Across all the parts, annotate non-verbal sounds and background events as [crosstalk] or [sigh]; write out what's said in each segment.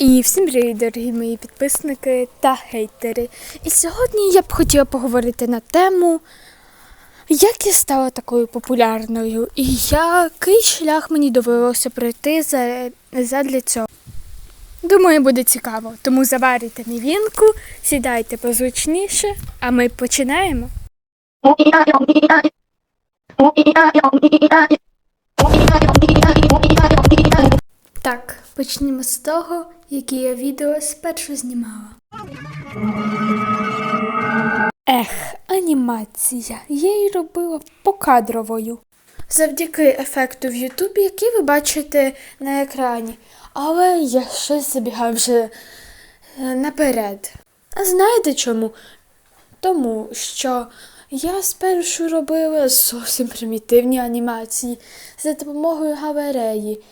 І всім привіт, дорогі мої підписники та хейтери. І сьогодні я б хотіла поговорити на тему, як я стала такою популярною і який шлях мені довелося пройти задля цього. Думаю, буде цікаво, тому заварюйте мівінку, сідайте позручніше, а ми починаємо. Так, почнімо з того, які я відео спершу знімала. Ех, анімація. Я її робила покадровою. Завдяки ефекту в Ютубі, який ви бачите на екрані. Але я щось забігаю вже е, наперед. А знаєте чому? Тому що я спершу робила зовсім примітивні анімації за допомогою галереї.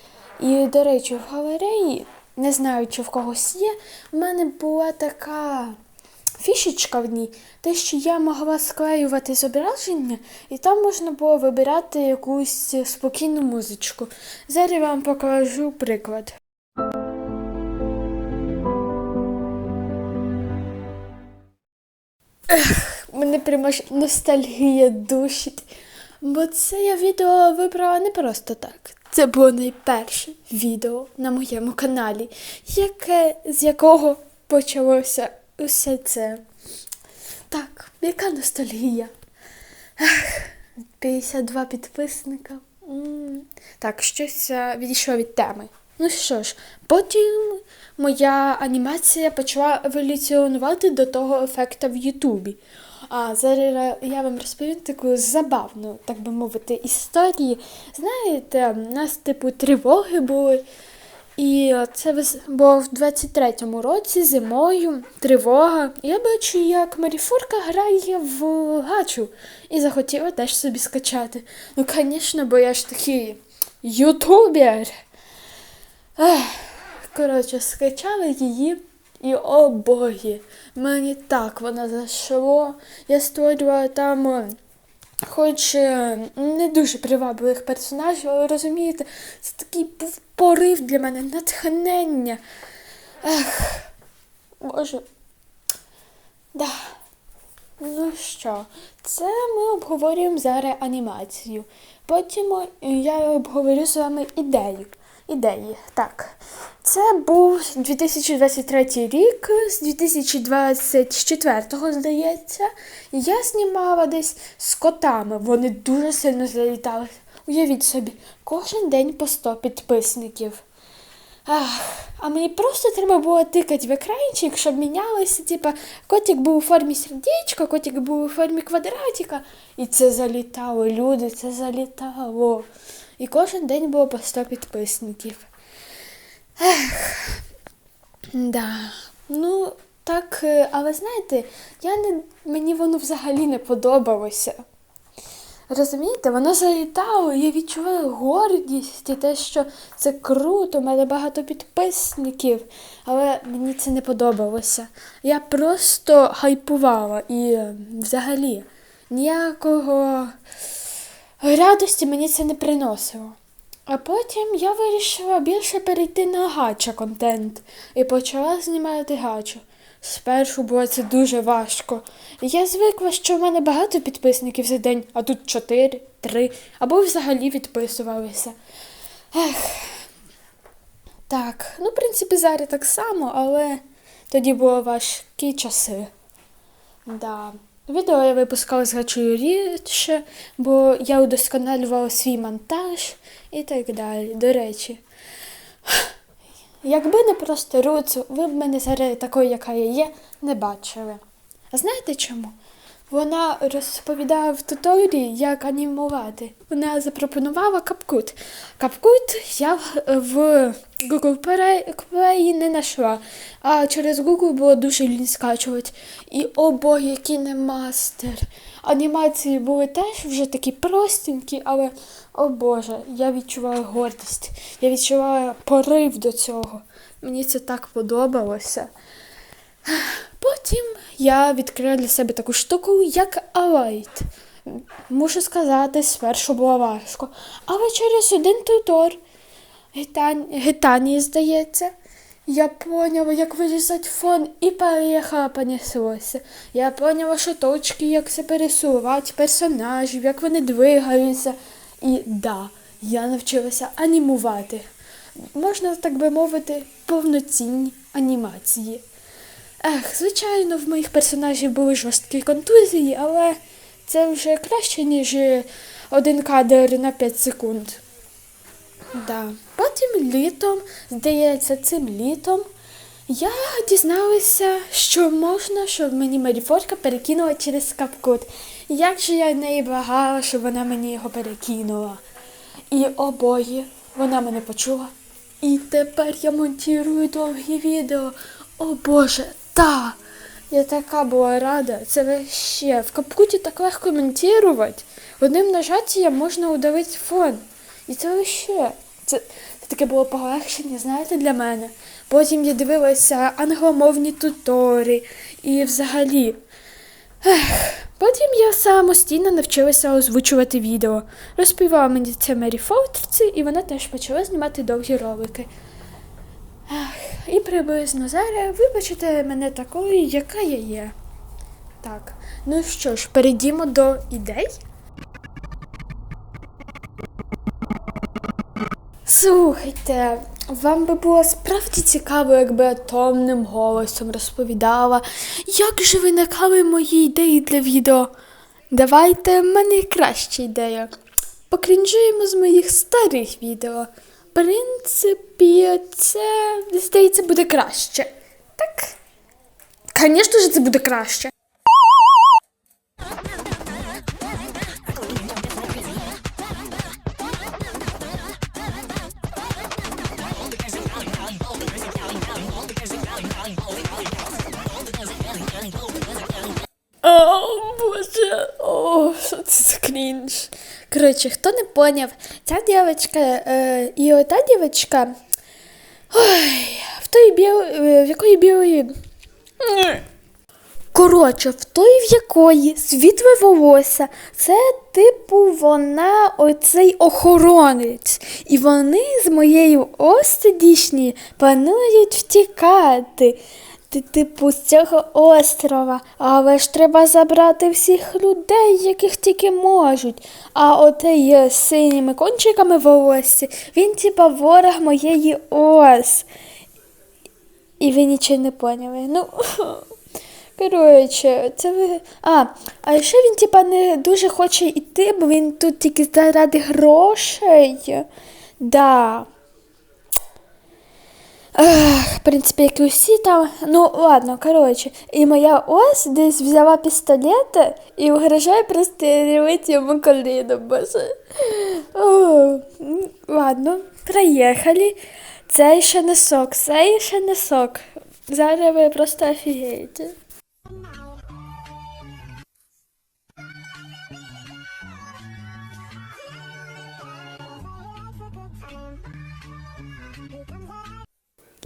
І, до речі, в галереї, не знаю, чи в когось є, в мене була така фішечка в ній, те, що я могла склеювати зображення, і там можна було вибирати якусь спокійну музичку. Зараз вам покажу приклад. Мене прямо ж ностальгія душить. Бо це я відео вибрала не просто так. Це було найперше відео на моєму каналі, яке, з якого почалося усе це. Так, яка ностальгія? Ех, 52 підписника. Так, щось е, відійшло від теми. Ну що ж, потім моя анімація почала еволюціонувати до того ефекта в Ютубі. А зараз я вам розповім таку забавну, так би мовити, історію. Знаєте, у нас типу тривоги були. І це було в 23-му році зимою тривога. Я бачу, як Маріфурка грає в гачу і захотіла теж собі скачати. Ну, звісно, бо я ж такий ютубер. Коротше, скачала її. І о боги, мені так воно зайшло. Я створювала там, е, хоч е, не дуже привабливих персонажів, але розумієте, це такий був порив для мене, натхнення. Ех, боже. Да. Ну що, це ми обговорюємо зараз анімацію. Потім е, я обговорю з вами ідею. Ідеї. Так. Це був 2023 рік, з 2024, здається. Я знімала десь з котами. Вони дуже сильно залітали. Уявіть собі, кожен день по 100 підписників. Ах, а мені просто треба було тикати в екранчик, щоб мінялося. Типа, котик був у формі сердечка, котик був у формі квадратика. І це залітало, люди, це залітало. І кожен день було по 100 підписників. Ех, да. Ну, так, але знаєте, я не, мені воно взагалі не подобалося. Розумієте, воно залітало, я відчувала гордість і те, що це круто, у мене багато підписників, але мені це не подобалося. Я просто хайпувала і е, взагалі ніякого радості мені це не приносило. А потім я вирішила більше перейти на гача контент і почала знімати гачу. Спершу було це дуже важко. Я звикла, що в мене багато підписників за день, а тут чотири, три, або взагалі відписувалися. Ех. Так, ну, в принципі, зараз так само, але тоді були важкі часи. Да. Відео я випускала значно рідше, бо я удосконалювала свій монтаж і так далі. До речі. Якби не просто Руцу, ви б мене зараз такою, яка я є, не бачили. А знаєте чому? Вона розповідала в туторії, як анімувати. Вона запропонувала капкут. Капкут я в- Google Play не знайшла, а через Google було дуже лінь скачувати. І о бог, який не мастер. Анімації були теж вже такі простенькі, але о Боже, я відчувала гордість, я відчувала порив до цього. Мені це так подобалося. Потім я відкрила для себе таку штуку, як Alight. Мушу сказати, спершу було важко. Але через один тутор Гитан... Гитанії, здається, Я поняла, як вирізати фон і поїхала понеслося. Я поняла, що точки, як це пересувати, персонажів, як вони двигаються. І да, я навчилася анімувати. Можна, так би мовити, повноцінні анімації. Ех, звичайно, в моїх персонажів були жорсткі контузії, але це вже краще, ніж один кадр на 5 секунд. Да. Потім літом, здається, цим літом я дізналася, що можна, щоб мені Маріфорка перекинула через капкут. Як же я неї благала, щоб вона мені його перекинула. І обоє вона мене почула. І тепер я монтую довгі відео. О Боже, та! Я така була рада. Це вообще. В капкуті так легко монтувати. Одним нажаттям можна удалити фон. І це вообще. Це, це таке було полегшення, знаєте, для мене. Потім я дивилася англомовні тутори і взагалі. Ех, потім я самостійно навчилася озвучувати відео. Розповіла мені це Мері Фолтерці, і вона теж почала знімати довгі ролики. І приблизно зараз вибачите мене такою, яка я є. Так, ну що ж, перейдімо до ідей. Слухайте, вам би було справді цікаво, якби я томним голосом розповідала, як же виникали мої ідеї для відео. Давайте в мене краща ідея. Покрінжуємо з моїх старих відео. Принципі, це, здається, буде краще. Так? Звісно ж, це буде краще. О, боже, о, що це за крінж. Коротше, хто не поняв, ця дівчинка е, і ота дівчинка, ой, в той біл, е, в якої білої. Коротше, в той, в якої світле волосся, це типу вона оцей охоронець. І вони з моєю остидішні планують втікати. Ти, типу, з цього острова, але ж треба забрати всіх людей, яких тільки можуть. А отей з синіми кончиками волосся, він типа ворог моєї ос. І ви нічого не поняли. Ну, [laughs] коротше, це ви. А, а ще він, типа, не дуже хоче йти, бо він тут тільки заради грошей. Да. В принципі, як і усі там. Ну, ладно, коротше. І моя ось десь взяла пістолет і угрожає прострілити йому коліно, боже. О, ладно, проїхали. Це ще не сок, це ще не сок. Зараз ви просто офігієте.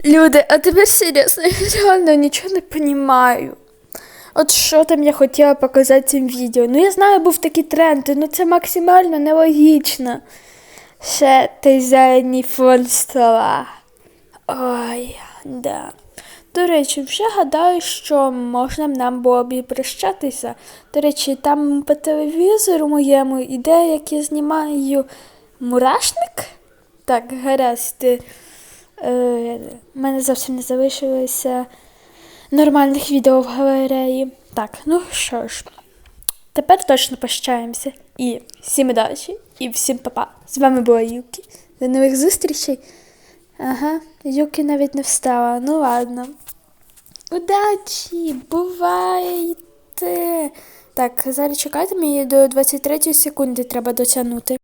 Люди, а тепер серйозно, я реально нічого не розумію. От що там я хотіла показати цим відео. Ну я знаю, був такий тренд, ну це максимально нелогічно. Ще той задній фон стола. Ой, да. До речі, вже гадаю, що можна нам було б і прощатися. До речі, там по телевізору моєму іде, як я знімаю мурашник. Так, гаразд. Е, У мене зовсім не залишилося нормальних відео в галереї. Так, ну що ж, тепер точно прощаємося. І всім удачі, і всім па-па. З вами була Юкі. До нових зустрічей. Ага, Юкі навіть не встала. Ну ладно. Удачі! Бувайте! Так, зараз чекайте, мені до 23 секунди треба дотягнути.